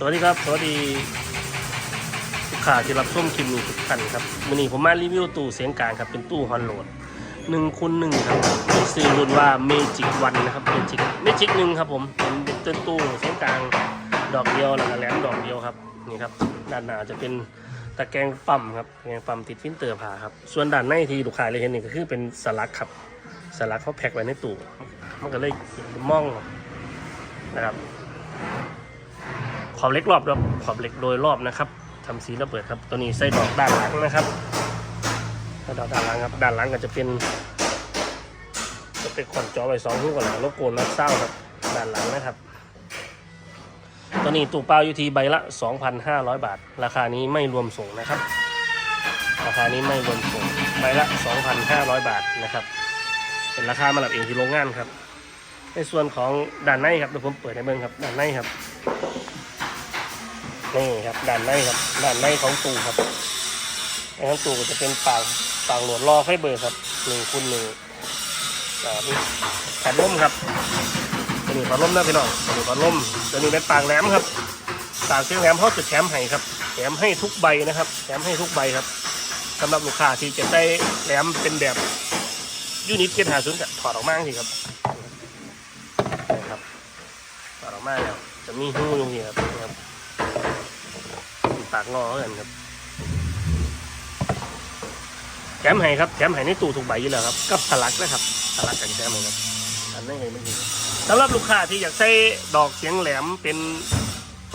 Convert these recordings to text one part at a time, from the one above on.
สวัสดีครับ สวัสดีลูกค้าที่รับชมคลิปนี้ทุกท่านครับวันนี้ผมมารีวิวตู้เสียงกลางครับเป็นตู้ฮอนโหลดหนึ่งคูณหนึ่งครับมีซื้อรุ่นว่าเมจิกวันนะครับเมจิกเมจิกหนึ่งครับผมเป็นเป็นตู้เสียงกลางดอกเดียวแล้วก็แหลมดอกเดียวครับนี่ครับด้านหน้าจะเป็นตะแกรงปั๊มครับตะแกรงปั๊มติดฟิลเตอร์ผ่าครับส่วนด้านในที่ลูกค้าเลยเห็นนี่ก็คือเป็นสลักครับสลักเขาแพ็คไว้ในตู้มันก็เลยมองนะครับ ขอบเล็กรอบครับขอบเหล็กโดยรอบนะครับทำสีระเบิดครับตัวนี้ไส้ดอกด้านหลังนะครับไส้ดอกด้านหลังครับด้านหลังก็จะเป็นจะเป็นขอนจอไว้สองลูกก่อนแล้วรบกวนรับเศร้าครับด้านหลังนะครับ ตัวนี้ตู้เปล่าอยู่ที่ใบละ 2,500 บาท ราคานี้ไม่รวมส่งนะครับ ราคานี้ไม่รวมส่งใบละ 2,500 บาทนะครับ เป็นราคามาหลับเองที่โรงงานครับ ในส่วนของด้านในครับเดี๋ยวผมเปิดให้เบิ่งครับด้านในครับ นี่ครับด้านในครับด้านในของตู้ครับในของตู้จะเป็นปากปากหลดรอไฟเบอร์ครับหนึ่งคูณหนึ่งอ่านี่ผัดลมครับตัวนี้ผัดลมนะพี่น้องตัวนี้ผัดลมตัวนี้เป็นปากแหลมครับปากเสียงแหลมเขาจะแถมให้ครับแถมให้ทุกใบนะครับแถมให้ทุกใบครับสำหรับลูกค้าที่จะได้แหลมเป็นแบบยูนิตเกตหาศูนย์ถอดออกมาสิครับนี่ครับถอดออกมาแล้วจะมีหูตรงนี้ครับากงอกันครับแถมให้ครับแถมให้ในตู้ถูกใบอยู่แล้วครับกับสลักนะครับสลักกันแถมให้ครับอันนี้นไงไม่ดีสำหรับลูกค้าที่อยากใช้ดอกเสียงแหลมเป็น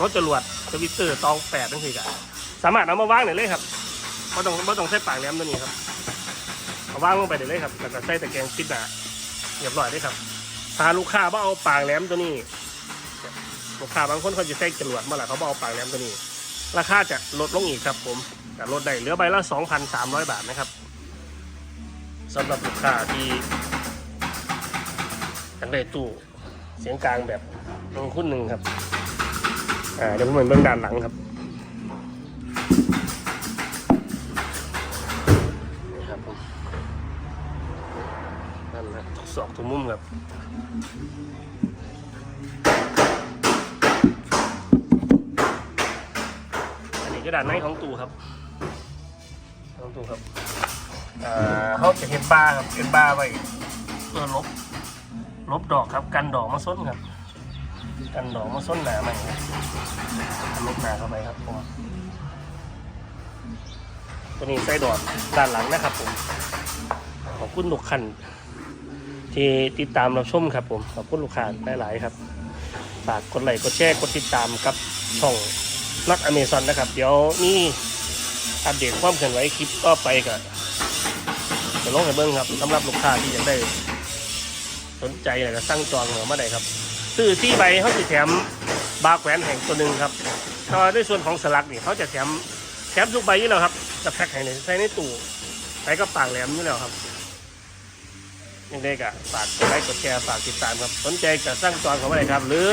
รถจรวดสวิตเตอร์ตองแปดนั่นคือกันสามารถเอามาวางได้เลยครับไม่ต้องไม่ต้องใช้ปากแหลมตัวนี้ครับเอาวางลงไปได้เลยครับแล้วก็ใส่ตะแกรงปิดหนาเรียบร้อยได้ครับถ้าลูกค้าว่าเอาปากแหลมตัวนี้ลูกค้าบางคนเขาจะใช้จรวดเมื่อไหร่เขาบอกเอาปากแหลมตัวนี้ ราคาจะลดลงอีกครับผมจะลดได้เหลือใบละ 2,300 บาทนะครับสำหรับลูกค้าที่อยากได้ตู้เสียงกลางแบบหนึ่งคุ้นหนึ่งครับอ่าเดี๋ยวผมเหมือนเบื้องด้านหลังครับนี่ครับผมนั่นนะทุกศอกทุกมุมครับ อันนี้ก็ด้านในของตู้ครับ ของตู้ครับอ่าเขาจะเห็นบาครับเห็นบาไว้เพื่อลบ ลบดอกครับ กันดอกมาส้นครับ กันดอกมาส้นหนาใหม่ครับลบหนาเข้าไปครับผมตัวนี้ไส้ดอกด้านหลังนะครับผมขอบคุณลูกคันที่ติดตามเราชมครับผมขอบคุณลูกค้าหลายๆครับฝากกดไลค์กดแชร์กดติดตามครับช่อง นักอเมซอนนะครับ เดี๋ยวนี่อัปเดตความเคลื่อนไหวคลิปก็ไปกับจะลงให้เบิ้งครับสำหรับลูกค้าที่อยากได้สนใจอยากจะสั่งจองเหรอมาได้ครับ ซื้อที่ใบเขาจะแถมบาร์แขวนแห่งตัวหนึ่งครับก็ด้ส่วนของสลักนี่เขาจะแถมแถมทุกใบอยู่แล้วครับจะแพ็คให้ในใส่ในตู้ใส่ก็ปากแหลมอยู่แล้วครับยังได้กะฝากกดไลค์กดแชร์ฝากติดตามครับ สนใจจะสั่งจองเขามาได้ครับ หรือ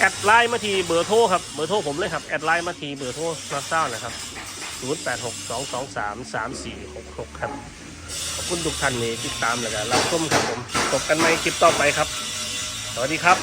แอดไลน์มาทีเบอร์โทรครับเบอร์โทรผมเลยครับแอดไลน์มาทีเบอร์โทรรับเศร้านะครับ 0 8 6 2 2 3 3 4 6 6 ครับขอบคุณทุกท่านที่ติดตามแล้วก็รับชมครับผมพบกันใหม่คลิปต่อไปครับ สวัสดีครับ